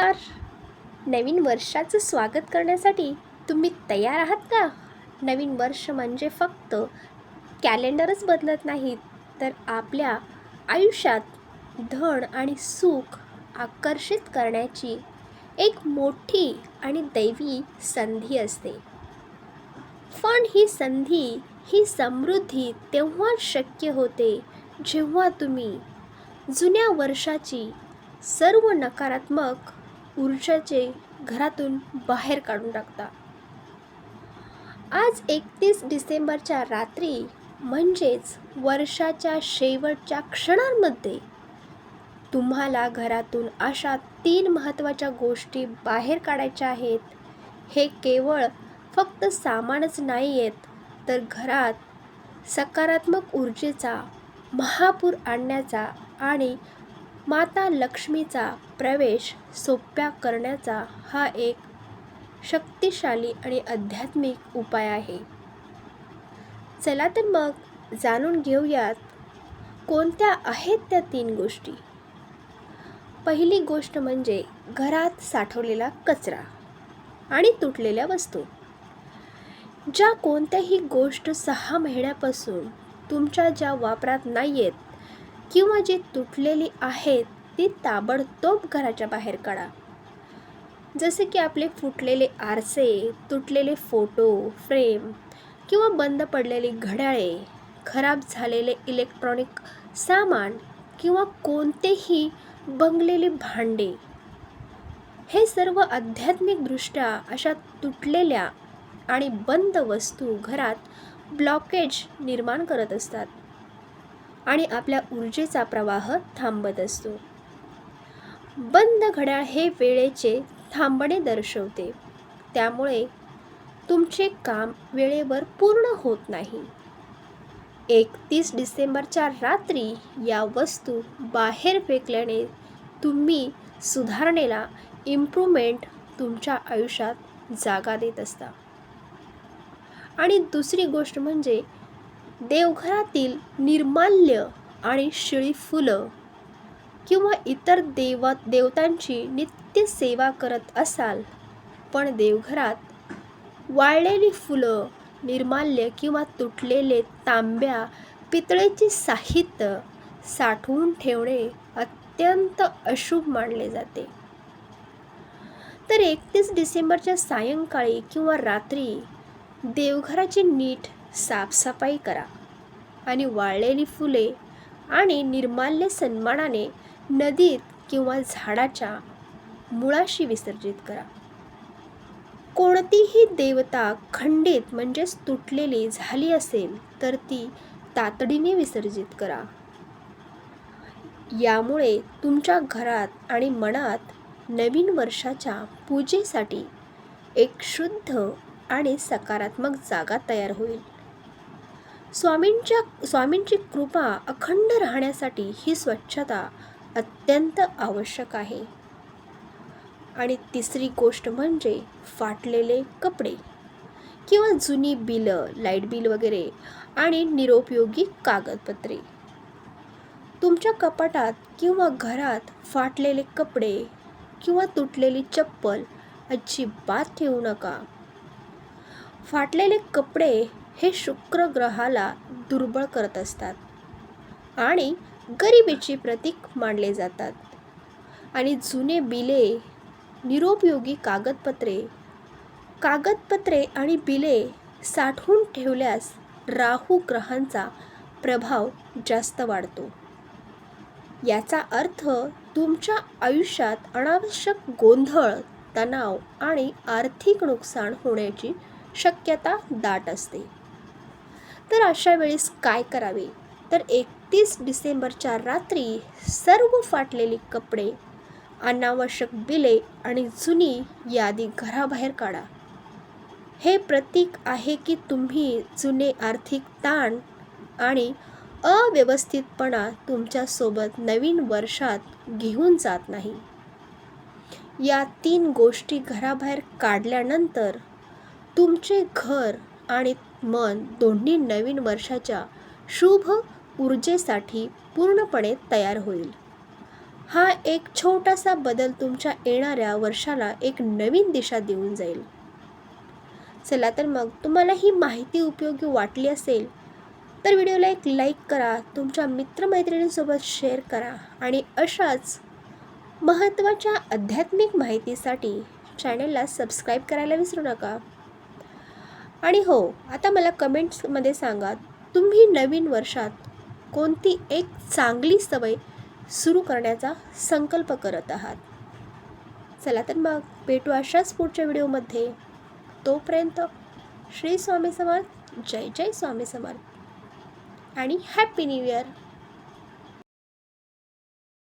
नमस्कार. नवीन वर्षाचं स्वागत करण्यासाठी तुम्ही तयार आहात का? नवीन वर्ष म्हणजे फक्त कॅलेंडरच बदलत नाहीत तर आपल्या आयुष्यात धन आणि सुख आकर्षित करण्याची एक मोठी आणि दैवी संधी असते. पण ही संधी ही समृद्धी तेव्हाच शक्य होते जेव्हा तुम्ही जुन्या वर्षाची सर्व नकारात्मक पुरुषाचे घरातून बाहेर काढून टाकता. आज एकतीस डिसेंबरच्या रात्री म्हणजेच वर्षाच्या शेवटच्या क्षणांमध्ये तुम्हाला घरातून अशा तीन महत्त्वाच्या गोष्टी बाहेर काढायच्या आहेत. हे केवळ फक्त सामानच नाही आहेत तर घरात सकारात्मक ऊर्जेचा महापूर आणण्याचा आणि माता लक्ष्मीचा प्रवेश सोप्या करण्याचा हा एक शक्तिशाली आणि आध्यात्मिक उपाय आहे. चला तर मग जाणून घेऊयात कोणत्या आहेत त्या तीन गोष्टी. पहिली गोष्ट म्हणजे घरात साठवलेला कचरा आणि तुटलेल्या वस्तू. ज्या कोणत्याही गोष्ट सहा महिन्यापासून तुमच्या ज्या वापरात नाही आहेत किंवा जी तुटलेली आहेत ती ताबडतोब घराच्या बाहेर काढा. जसे की आपले फुटलेले आरसे तुटलेले फोटो फ्रेम किंवा बंद पडलेली घड्याळे खराब झालेले इलेक्ट्रॉनिक सामान किंवा कोणतेही बंगलेली भांडे. हे सर्व आध्यात्मिकदृष्ट्या अशा तुटलेल्या आणि बंद वस्तू घरात ब्लॉकेज निर्माण करत असतात. आणि आपल्या ऊर्जेचा प्रवाह थांबत असतो. बंद घड्याळ हे वेळेचे थांबणे दर्शवते. त्यामुळे तुमचे काम वेळेवर पूर्ण होत नाही. एकतीस डिसेंबरच्या रात्री या वस्तू बाहेर फेकल्याने तुम्ही सुधारणेला इम्प्रूव्हमेंट तुमच्या आयुष्यात जागा देत असता. आणि दुसरी गोष्ट म्हणजे देवघरातील निर्माल्य आणि शिळी फुलं किंवा इतर देव देवतांची नित्य सेवा करत असाल पण देवघरात वाळलेली फुलं निर्माल्य किंवा तुटलेले तांब्या पितळेचे साहित्य साठवून ठेवणे अत्यंत अशुभ मानले जाते. तर एकतीस डिसेंबरच्या सायंकाळी किंवा रात्री देवघराची नीट साफसफाई करा. आणि वाळलेली फुले आणि निर्माल्य सन्मानाने नदीत किंवा झाडाच्या मुळाशी विसर्जित करा. कोणतीही देवता खंडित म्हणजेच तुटलेली झाली असेल तर ती तातडीने विसर्जित करा. यामुळे तुमच्या घरात आणि मनात नवीन वर्षाच्या पूजेसाठी एक शुद्ध आणि सकारात्मक जागा तयार होईल. स्वामींच्या स्वामींची कृपा अखंड राहण्यासाठी ही स्वच्छता अत्यंत आवश्यक आहे. आणि तिसरी गोष्ट म्हणजे फाटलेले कपडे किंवा जुनी बिलं लाइट बिल वगैरे आणि निरुपयोगी कागदपत्रे. तुमच्या कपाटात किंवा घरात फाटलेले कपडे किंवा तुटलेली चप्पल अजिबात ठेवू नका. फाटलेले कपडे हे शुक्र ग्रहाला दुर्बळ करत असतात आणि गरिबीची प्रतीक मानले जातात. आणि जुने बिले निरुपयोगी कागदपत्रे कागदपत्रे आणि बिले साठवून ठेवल्यास राहू ग्रहांचा प्रभाव जास्त वाढतो. याचा अर्थ तुमच्या आयुष्यात अनावश्यक गोंधळ तणाव आणि आर्थिक नुकसान होण्याची शक्यता दाट असते. तर अशा वेळेस काय करावे? तर एकतीस डिसेंबरच्या रात्री सर्व फाटलेले कपडे अनावश्यक बिले आणि जुनी यादी घराबाहेर काढा. हे प्रतीक आहे की तुम्ही जुने आर्थिक ताण आणि अव्यवस्थितपणा तुमच्यासोबत नवीन वर्षात घेऊन जात नाही. या तीन गोष्टी घराबाहेर काढल्यानंतर तुमचे घर आणि मन दोन्ही नवीन वर्षाच्या शुभ ऊर्जेसाठी पूर्णपणे तयार होईल. हा एक छोटासा बदल तुमच्या येणाऱ्या वर्षाला एक नवीन दिशा देऊन जाईल. चला तर मग तुम्हाला ही माहिती उपयोगी वाटली असेल तर व्हिडिओला एक लाईक करा तुमच्या मित्रमैत्रिणींसोबत शेअर करा आणि अशाच महत्त्वाच्या आध्यात्मिक माहितीसाठी चॅनलला सबस्क्राईब करायला विसरू नका. आणि हो आता मला कमेंट्समध्ये सांगा तुम्ही नवीन वर्षात कोणती एक चांगली सवय सुरू करण्याचा संकल्प करत आहात? चला तर मग भेटू अशाच पुढच्या व्हिडिओमध्ये. तोपर्यंत श्री स्वामी समर्थ जय जय स्वामी समर्थ. आणि हॅपी न्यू इयर!